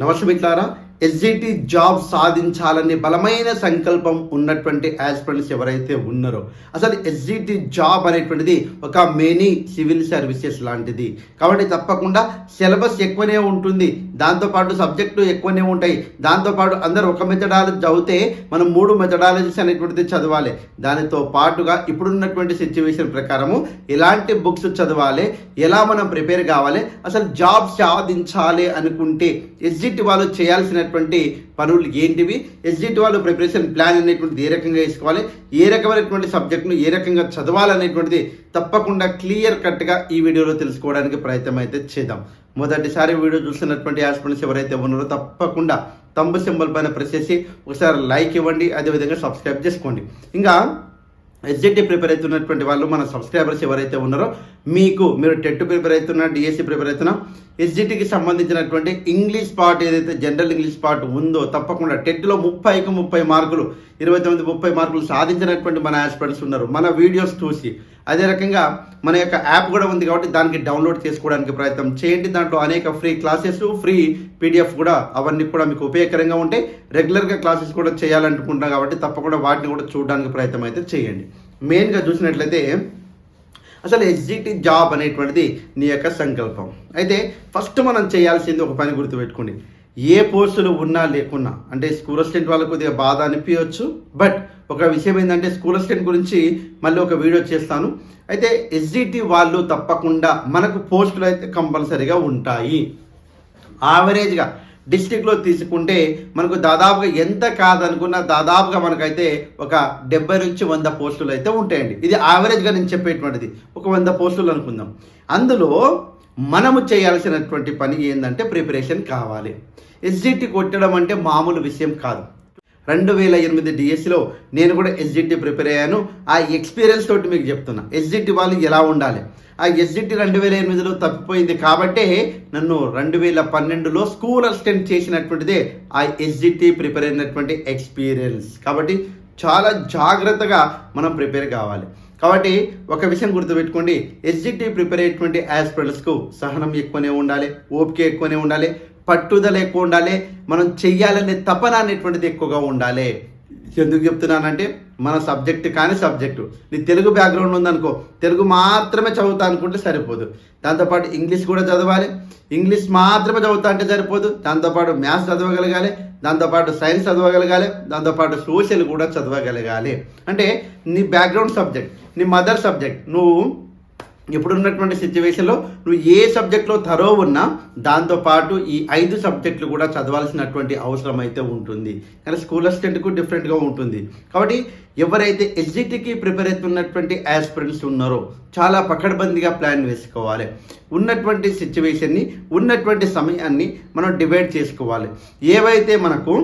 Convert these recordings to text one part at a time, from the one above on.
నమస్తే మిత్రులారా. SGT job సాధించాలనే బలమైన సంకల్పం ఉన్నటువంటి యాస్పిరెంట్స్ ఎవరైతే ఉన్నారో అసలు ఎస్జిటి జాబ్ అనేటువంటిది ఒక మెనీ సివిల్ సర్వీసెస్ లాంటిది. కాబట్టి తప్పకుండా సిలబస్ ఎక్కువనే ఉంటుంది దాంతోపాటు సబ్జెక్టు ఎక్కువనే ఉంటాయి దాంతోపాటు అందరు ఒక మెథడాలజీ చదివితే మనం మూడు మెథడాలజీస్ అనేటువంటిది చదవాలి. దానితో పాటుగా ఇప్పుడున్నటువంటి సిచ్యువేషన్ ప్రకారము ఎలాంటి బుక్స్ చదవాలి ఎలా మనం ప్రిపేర్ కావాలి అసలు జాబ్ సాధించాలి అనుకుంటే ఎస్జిటి వాళ్ళు చేయాల్సినటువంటి పనులు ఏంటివి? ఎస్జిటి వాళ్ళు ప్రిపరేషన్ ప్లాన్ అనేటువంటిది ఏ రకంగా వేసుకోవాలి? ఏ రకమైనటువంటి సబ్జెక్ట్ను ఏ రకంగా చదవాలనేటువంటిది తప్పకుండా క్లియర్ కట్గా ఈ వీడియోలో తెలుసుకోవడానికి ప్రయత్నం అయితే చేద్దాం. మొదటిసారి వీడియో చూస్తున్నటువంటి యాస్పిరెంట్స్ ఎవరైతే ఉన్నారో తప్పకుండా తంబు సింబల్ పైన ప్రెస్ చేసి ఒకసారి లైక్ ఇవ్వండి అదేవిధంగా సబ్స్క్రైబ్ చేసుకోండి. ఇంకా ఎస్జెట్టి ప్రిపేర్ అవుతున్నటువంటి వాళ్ళు మన సబ్స్క్రైబర్స్ ఎవరైతే ఉన్నారో మీకు మీరు టెట్ ప్రిపేర్ అవుతున్నా డిఎస్సి ప్రిపేర్ అవుతున్నా ఎస్జిటికి సంబంధించినటువంటి ఇంగ్లీష్ పార్ట్ ఏదైతే జనరల్ ఇంగ్లీష్ పార్ట్ ఉందో తప్పకుండా టెట్లో ముప్పైకి ముప్పై మార్కులు ఇరవై తొమ్మిది ముప్పై మార్కులు సాధించినటువంటి మన యాస్పిరెంట్స్ ఉన్నారు. మన వీడియోస్ చూసి అదే రకంగా మన యొక్క యాప్ కూడా ఉంది కాబట్టి దానికి డౌన్లోడ్ చేసుకోవడానికి ప్రయత్నం చేయండి. దాంట్లో అనేక ఫ్రీ క్లాసెస్ ఫ్రీ పీడిఎఫ్ కూడా అవన్నీ కూడా మీకు ఉపయోగకరంగా ఉంటాయి. రెగ్యులర్గా క్లాసెస్ కూడా చేయాలనుకుంటున్నాం కాబట్టి తప్పకుండా వాటిని కూడా చూడడానికి ప్రయత్నం అయితే చేయండి. మెయిన్గా చూసినట్లయితే అసలు ఎగ్జిటి జాబ్ అనేటువంటిది నీ యొక్క సంకల్పం. అయితే ఫస్ట్ మనం చేయాల్సింది ఒక పని గుర్తుపెట్టుకోండి. ఏ పోస్టులు ఉన్నా లేకున్నా అంటే స్కూల్ అసిస్టెంట్ వాళ్ళకు కొద్దిగా బాధ అనిపించవచ్చు. బట్ ఒక విషయం ఏంటంటే స్కూల్ అసిస్టెంట్ గురించి మళ్ళీ ఒక వీడియో చేస్తాను. అయితే ఎస్జిటి వాళ్ళు తప్పకుండా మనకు పోస్టులు అయితే కంపల్సరీగా ఉంటాయి. యావరేజ్గా డిస్టిక్లో తీసుకుంటే మనకు దాదాపుగా ఎంత కాదనుకున్నా దాదాపుగా మనకైతే ఒక డెబ్బై నుంచి వంద పోస్టులు అయితే ఉంటాయండి. ఇది యావరేజ్గా నేను చెప్పేటువంటిది. ఒక వంద పోస్టులు అనుకుందాం. అందులో మనము చేయాల్సినటువంటి పని ఏంటంటే ప్రిపరేషన్ కావాలి. ఎస్జిటి కొట్టడం అంటే మామూలు విషయం కాదు. రెండు వేల ఎనిమిది డిఎస్సిలో నేను కూడా ఎస్జిటి ప్రిపేర్ అయ్యాను. ఆ ఎక్స్పీరియన్స్ తోటి మీకు చెప్తున్నా. ఎస్జిటి వాళ్ళు ఎలా ఉండాలి? ఆ ఎస్జిటి రెండు వేల ఎనిమిదిలో తప్పిపోయింది కాబట్టే నన్ను రెండు వేల పన్నెండులో స్కూల్ అసిస్టెంట్ చేసినటువంటిదే ఆ ఎస్జిటి ప్రిపేర్ అయినటువంటి ఎక్స్పీరియన్స్. కాబట్టి చాలా జాగ్రత్తగా మనం ప్రిపేర్ కావాలి. కాబట్టి ఒక విషయం గుర్తుపెట్టుకోండి. ఎస్జిటి ప్రిపేర్ అయ్యేటువంటి యాస్పిరెంట్స్కు సహనం ఎక్కువనే ఉండాలి ఓపిక ఎక్కువనే ఉండాలి పట్టుదల ఎక్కువ ఉండాలి మనం చెయ్యాలనే తపన అనేటువంటిది ఎక్కువగా ఉండాలి. ఎందుకు చెప్తున్నానంటే మన సబ్జెక్ట్ కానీ సబ్జెక్టు. నీ తెలుగు బ్యాక్గ్రౌండ్ ఉందనుకో తెలుగు మాత్రమే చదువుతా అనుకుంటే సరిపోదు. దాంతోపాటు ఇంగ్లీష్ కూడా చదవాలి. ఇంగ్లీష్ మాత్రమే చదువుతా అంటే సరిపోదు. దాంతోపాటు మ్యాథ్స్ చదవగలగాలి. దాంతోపాటు సైన్స్ చదవగలగాలి. దాంతోపాటు సోషల్ కూడా చదవగలగాలి. అంటే నీ బ్యాక్గ్రౌండ్ సబ్జెక్ట్ నీ మదర్ సబ్జెక్ట్ నువ్వు ఇప్పుడున్నటువంటి సిచ్యువేషన్లో నువ్వు ఏ సబ్జెక్ట్లో థరో ఉన్నా దాంతోపాటు ఈ ఐదు సబ్జెక్టులు కూడా చదవాల్సినటువంటి అవసరం అయితే ఉంటుంది. కానీ స్కూల్ అసిస్టెంట్కు డిఫరెంట్గా ఉంటుంది. కాబట్టి ఎవరైతే ఎస్జిటికి ప్రిపేర్ అవుతున్నటువంటి యాస్పిరెంట్స్ ఉన్నారో చాలా పకడ్బందీగా ప్లాన్ వేసుకోవాలి. ఉన్నటువంటి సిచ్యువేషన్ని ఉన్నటువంటి సమయాన్ని మనం డివైడ్ చేసుకోవాలి. ఏవైతే మనకు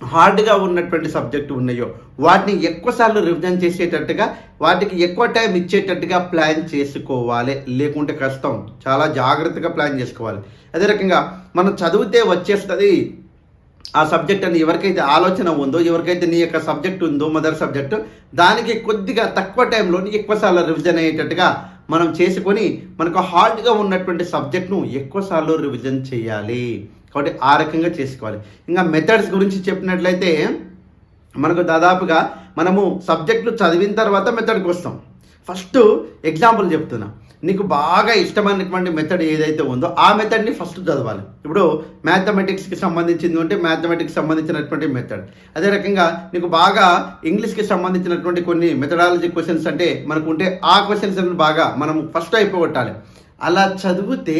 హార్డ్గా ఉన్నటువంటి సబ్జెక్టు ఉన్నాయో వాటిని ఎక్కువసార్లు రివిజన్ చేసేటట్టుగా వాటికి ఎక్కువ టైం ఇచ్చేటట్టుగా ప్లాన్ చేసుకోవాలి. లేకుంటే కష్టం. చాలా జాగ్రత్తగా ప్లాన్ చేసుకోవాలి. అదే రకంగా మనం చదివితే వచ్చేస్తుంది ఆ సబ్జెక్ట్ అని ఎవరికైతే ఆలోచన ఉందో ఎవరికైతే నీ యొక్క సబ్జెక్ట్ ఉందో మదర్ సబ్జెక్టు దానికి కొద్దిగా తక్కువ టైంలో ఎక్కువసార్లు రివిజన్ అయ్యేటట్టుగా మనం చేసుకొని మనకు హార్డ్గా ఉన్నటువంటి సబ్జెక్ట్ను ఎక్కువసార్లు రివిజన్ చేయాలి. కాబట్టి ఆ రకంగా చేసుకోవాలి. ఇంకా మెథడ్స్ గురించి చెప్పినట్లయితే మనకు దాదాపుగా మనము సబ్జెక్టులు చదివిన తర్వాత మెథడ్కి వస్తాం. ఫస్ట్ ఎగ్జాంపుల్ చెప్తున్నా. నీకు బాగా ఇష్టమైనటువంటి మెథడ్ ఏదైతే ఉందో ఆ మెథడ్ని ఫస్ట్ చదవాలి. ఇప్పుడు మ్యాథమెటిక్స్కి సంబంధించింది ఉంటే మ్యాథమెటిక్స్ సంబంధించినటువంటి మెథడ్ అదే రకంగా నీకు బాగా ఇంగ్లీష్కి సంబంధించినటువంటి కొన్ని మెథడాలజీ క్వశ్చన్స్ అంటే మనకు ఉంటే ఆ క్వశ్చన్స్ బాగా మనం ఫస్ట్ అయిపోగొట్టాలి. అలా చదివితే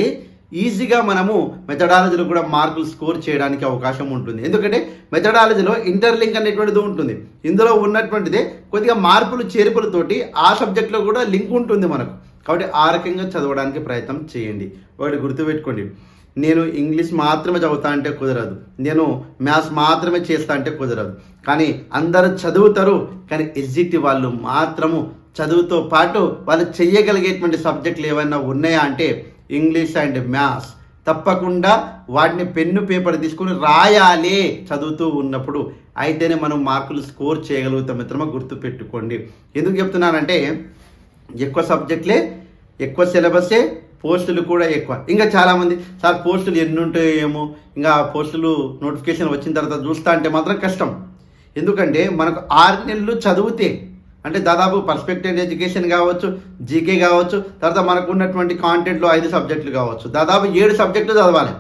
ఈజీగా మనము మెథడాలజీలో కూడా మార్కులు స్కోర్ చేయడానికి అవకాశం ఉంటుంది. ఎందుకంటే మెథడాలజీలో ఇంటర్లింక్ అనేటువంటిది ఉంటుంది. ఇందులో ఉన్నటువంటిదే కొద్దిగా మార్పులు చేర్పులతోటి ఆ సబ్జెక్ట్లో కూడా లింక్ ఉంటుంది మనకు. కాబట్టి ఆ రకంగా చదవడానికి ప్రయత్నం చేయండి. ఒకటి గుర్తుపెట్టుకోండి. నేను ఇంగ్లీష్ మాత్రమే చదువుతా అంటే కుదరదు. నేను మ్యాథ్స్ మాత్రమే చేస్తా అంటే కుదరదు. కానీ అందరూ చదువుతారు. కానీ ఎస్జిటి వాళ్ళు మాత్రము చదువుతో పాటు వాళ్ళు చెయ్యగలిగేటువంటి సబ్జెక్టులు ఏమైనా ఉన్నాయా అంటే ఇంగ్లీష్ అండ్ మ్యాథ్స్. తప్పకుండా వాటిని పెన్ను పేపర్ తీసుకుని రాయాలి చదువుతూ ఉన్నప్పుడు. అయితేనే మనం మార్కులు స్కోర్ చేయగలుగుతాం మిత్రమా గుర్తుపెట్టుకోండి. ఎందుకు చెప్తున్నానంటే ఎక్కువ సబ్జెక్ట్లే ఎక్కువ సిలబసే పోస్టులు కూడా ఎక్కువ. ఇంకా చాలామంది సార్ పోస్టులు ఎన్ని ఉంటాయో ఏమో ఇంకా ఆ పోస్టులు నోటిఫికేషన్ వచ్చిన తర్వాత చూస్తా అంటే మాత్రం కష్టం. ఎందుకంటే మనకు ఆరు నెలలు చదివితే అంటే దాదాపు పర్స్పెక్టివ్ ఎడ్యుకేషన్ కావచ్చు జీకే కావచ్చు తర్వాత మనకు ఉన్నటువంటి కాంటెంట్లో ఐదు సబ్జెక్టులు కావచ్చు. దాదాపు ఏడు సబ్జెక్టులు చదవాలి.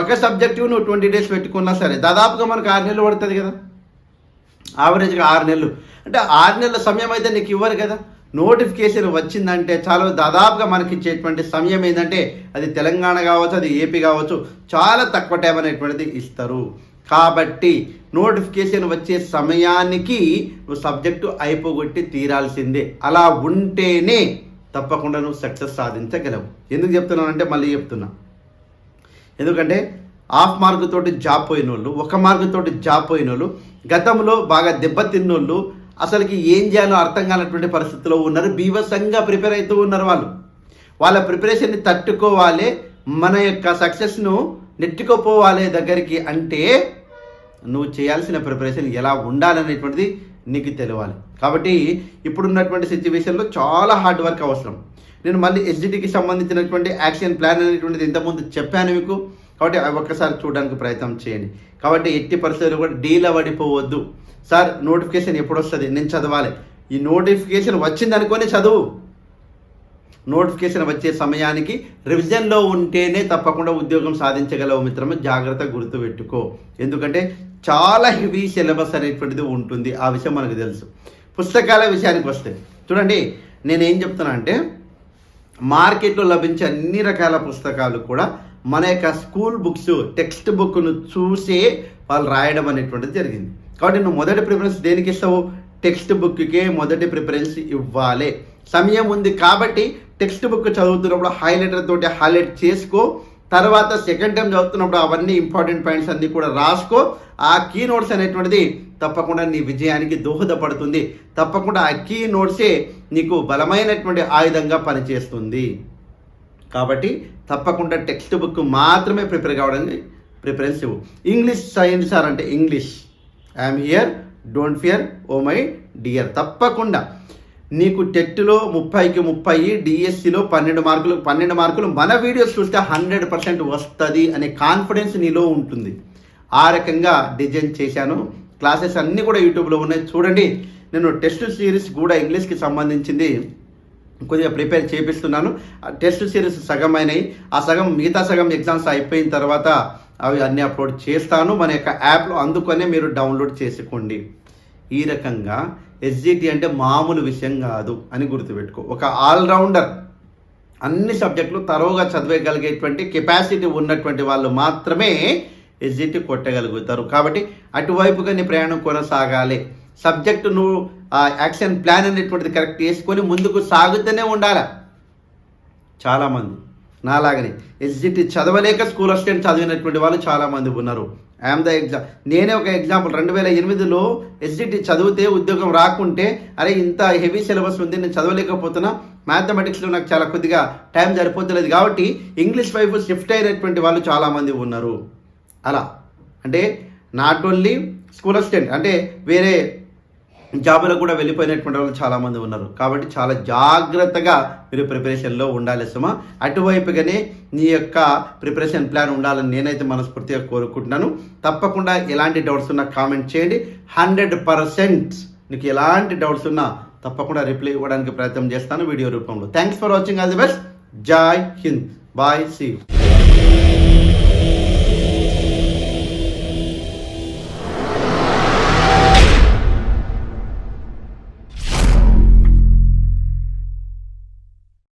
ఒక సబ్జెక్టు నువ్వు ట్వంటీ డేస్ పెట్టుకున్నా సరే దాదాపుగా మనకు ఆరు నెలలు పడుతుంది కదా. ఆవరేజ్గా ఆరు నెలలు. అంటే ఆరు నెలల సమయం అయితే నీకు ఇవ్వరు కదా. నోటిఫికేషన్ వచ్చిందంటే చాలా దాదాపుగా మనకి ఇచ్చేటువంటి సమయం ఏంటంటే అది తెలంగాణ కావచ్చు అది ఏపీ కావచ్చు చాలా తక్కువ టైం అనేటువంటిది ఇస్తారు. కాబట్టి నోటిఫికేషన్ వచ్చే సమయానికి నువ్వు సబ్జెక్టు అయిపోగొట్టి తీరాల్సిందే. అలా ఉంటేనే తప్పకుండా నువ్వు సక్సెస్ సాధించగలవు. ఎందుకు చెప్తున్నానంటే మళ్ళీ చెప్తున్నా. ఎందుకంటే హాఫ్ మార్క్ తోటి జాబ్ పోయిన వాళ్ళు ఒక మార్క్ తోటి జాబ్ పోయిన వాళ్ళు గతంలో బాగా దెబ్బతిన్నోళ్ళు అసలుకి ఏం చేయాలో అర్థం కానటువంటి పరిస్థితిలో ఉన్నారు బీభత్సంగా ప్రిపేర్ అవుతూ ఉన్నారు వాళ్ళు. వాళ్ళ ప్రిపరేషన్ని తట్టుకోవాలి మన యొక్క సక్సెస్ను నెట్టుకోపోవాలి దగ్గరికి అంటే నువ్వు చేయాల్సిన ప్రిపరేషన్ ఎలా ఉండాలనేటువంటిది నీకు తెలియాలి. కాబట్టి ఇప్పుడున్నటువంటి సిచ్యువేషన్లో చాలా హార్డ్ వర్క్ అవసరం. నేను మళ్ళీ ఎస్జిటికి సంబంధించినటువంటి యాక్షన్ ప్లాన్ అనేటువంటిది ఇంతకుముందు చెప్పాను మీకు. కాబట్టి అవి ఒక్కసారి చూడడానికి ప్రయత్నం చేయండి. కాబట్టి ఎట్టి పరిస్థితులు కూడా డీల్ అవ్వడిపోవద్దు. సార్ నోటిఫికేషన్ ఎప్పుడు వస్తుంది నేను చదవాలి. ఈ నోటిఫికేషన్ వచ్చింది అనుకోని చదువు. నోటిఫికేషన్ వచ్చే సమయానికి రివిజన్లో ఉంటేనే తప్పకుండా ఉద్యోగం సాధించగలవు మిత్రము. జాగ్రత్త గుర్తుపెట్టుకో ఎందుకంటే చాలా హెవీ సిలబస్ అనేటువంటిది ఉంటుంది. ఆ విషయం మనకు తెలుసు. పుస్తకాల విషయానికి వస్తే చూడండి నేనేం చెప్తున్నా అంటే మార్కెట్లో లభించే అన్ని రకాల పుస్తకాలు కూడా మన యొక్క స్కూల్ బుక్స్ టెక్స్ట్ బుక్ను చూసే వాళ్ళు రాయడం అనేటువంటిది జరిగింది. కాబట్టి నువ్వు మొదటి ప్రిఫరెన్స్ దేనికి ఇస్తావు? టెక్స్ట్ బుక్కే మొదటి ప్రిఫరెన్స్ ఇవ్వాలి. సమయం ఉంది కాబట్టి టెక్స్ట్ బుక్ చదువుతున్నప్పుడు హైలైటర్ తోటి హైలైట్ చేసుకో. తర్వాత సెకండ్ టైం చదువుతున్నప్పుడు అవన్నీ ఇంపార్టెంట్ పాయింట్స్ అన్నీ కూడా రాసుకో. ఆ కీ నోట్స్ అనేటువంటిది తప్పకుండా నీ విజయానికి దోహదపడుతుంది. తప్పకుండా ఆ కీ నోట్సే నీకు బలమైనటువంటి ఆయుధంగా పనిచేస్తుంది. కాబట్టి తప్పకుండా టెక్స్ట్ బుక్ మాత్రమే ప్రిపేర్ కావడానికి ప్రిఫరెన్స్ ఇవ్వు. ఇంగ్లీష్ సైన్స్ సార్ అంటే English. I'm here don't fear oh my dear. తప్పకుండా. నీకు టెట్లో ముప్పైకి ముప్పై డిఎస్సిలో పన్నెండు మార్కులు పన్నెండు మార్కులు. మన వీడియోస్ చూస్తే హండ్రెడ్ పర్సెంట్ వస్తుంది అనే కాన్ఫిడెన్స్ నీలో ఉంటుంది. ఆ రకంగా డిజైన్ చేశాను. క్లాసెస్ అన్నీ కూడా యూట్యూబ్లో ఉన్నాయి. చూడండి నేను టెస్ట్ సిరీస్ కూడా ఇంగ్లీష్కి సంబంధించింది కొద్దిగా ప్రిపేర్ చేపిస్తున్నాను. ఆ టెస్ట్ సిరీస్ సగం అయినాయి ఆ సగం మిగతా సగం ఎగ్జామ్స్ అయిపోయిన తర్వాత అవి అన్నీ అప్లోడ్ చేస్తాను. మన యొక్క యాప్లో అందుకనే మీరు డౌన్లోడ్ చేసుకోండి. ఈ రకంగా ఎస్జిటి అంటే మామూలు విషయం కాదు అని గుర్తుపెట్టుకో. ఒక ఆల్రౌండర్ అన్ని సబ్జెక్టులు తరువుగా చదివేయగలిగేటువంటి కెపాసిటీ ఉన్నటువంటి వాళ్ళు మాత్రమే ఎస్జిటి కొట్టగలుగుతారు. కాబట్టి అటువైపుగా నీ ప్రయాణం కొనసాగాలి. సబ్జెక్టు నువ్వు ఆ యాక్షన్ ప్లాన్ అనేటువంటిది కరెక్ట్ చేసుకొని ముందుకు సాగుతూనే ఉండాలి. చాలామంది. నాలాగనే. ఎస్జిటి చదవలేక స్కూల్ అసిస్టెంట్ చదివినటువంటి వాళ్ళు చాలామంది ఉన్నారు. ఐఎమ్ ద ఎగ్జామ్ నేనే ఒక ఎగ్జాంపుల్ రెండు వేల ఎనిమిదిలో ఎస్జిటి చదివితే ఉద్యోగం రాకుంటే అరే ఇంత హెవీ సిలబస్ ఉంది నేను చదవలేకపోతున్నా. మ్యాథమెటిక్స్లో నాకు చాలా కొద్దిగా టైం సరిపోతలేదు కాబట్టి ఇంగ్లీష్ వైపు షిఫ్ట్ అయినటువంటి వాళ్ళు చాలామంది ఉన్నారు. అలా. అంటే నాట్ ఓన్లీ స్కూల్ అసిస్టెంట్ అంటే వేరే జాబులకు కూడా వెళ్ళిపోయినటువంటి వాళ్ళు చాలామంది ఉన్నారు. కాబట్టి చాలా జాగ్రత్తగా మీరు ప్రిపరేషన్లో ఉండాలి సుమ. అటువైపుగానే నీ యొక్క ప్రిపరేషన్ ప్లాన్ ఉండాలని నేనైతే మనస్ఫూర్తిగా కోరుకుంటున్నాను. తప్పకుండా ఎలాంటి డౌట్స్ ఉన్నా కామెంట్ చేయండి. హండ్రెడ్ పర్సెంట్ నీకు ఎలాంటి డౌట్స్ ఉన్నా తప్పకుండా రిప్లై ఇవ్వడానికి ప్రయత్నం చేస్తాను వీడియో రూపంలో. Thanks for watching. All the best. Jai Hind. Bye. See